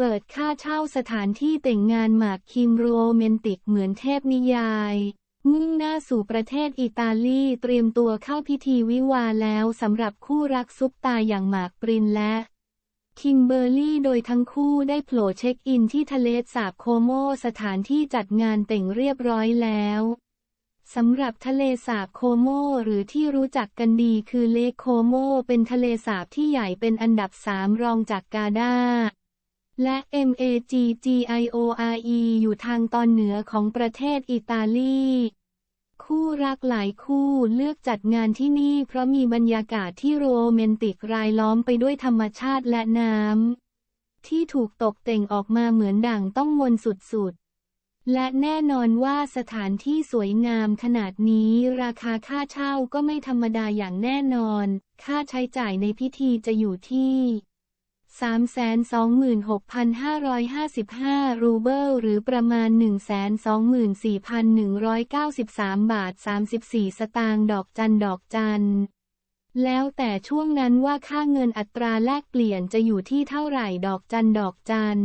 เปิดค่าเช่าสถานที่แต่งงานหมากคิมโรแมนติกเหมือนเทพนิยาย มุ่งหน้าสู่ประเทศอิตาลีเตรียมตัวเข้าพิธีวิวาแล้วสำหรับคู่รักซุปตาอย่างหมากปรินและคิมเบอร์รี่โดยทั้งคู่ได้โผล่เช็คอินที่ทะเลสาบโคโมสถานที่จัดงานแต่งเรียบร้อยแล้วสำหรับทะเลสาบโคโมหรือที่รู้จักกันดีคือเลคโคโมเป็นทะเลสาบที่ใหญ่เป็นอันดับสามรองจากกาดา และ MAGGIORE อยู่ทางตอนเหนือของประเทศอิตาลี คู่รักหลายคู่เลือกจัดงานที่นี่เพราะมีบรรยากาศที่โรแมนติกรายล้อมไปด้วยธรรมชาติและน้ำ ที่ถูกตกแต่งออกมาเหมือนดั่งต้องมนสุดๆ และแน่นอนว่าสถานที่สวยงามขนาดนี้ราคาค่าเช่าก็ไม่ธรรมดาอย่างแน่นอน ค่าใช้จ่ายในพิธีจะอยู่ที่ 326,555 รูเบิลหรือประมาณ 124,193 บาท 34 สตางค์ดอกจันดอกจัน แล้วแต่ช่วงนั้นว่าค่าเงินอัตราแลกเปลี่ยนจะอยู่ที่เท่าไหร่ดอกจันดอกจัน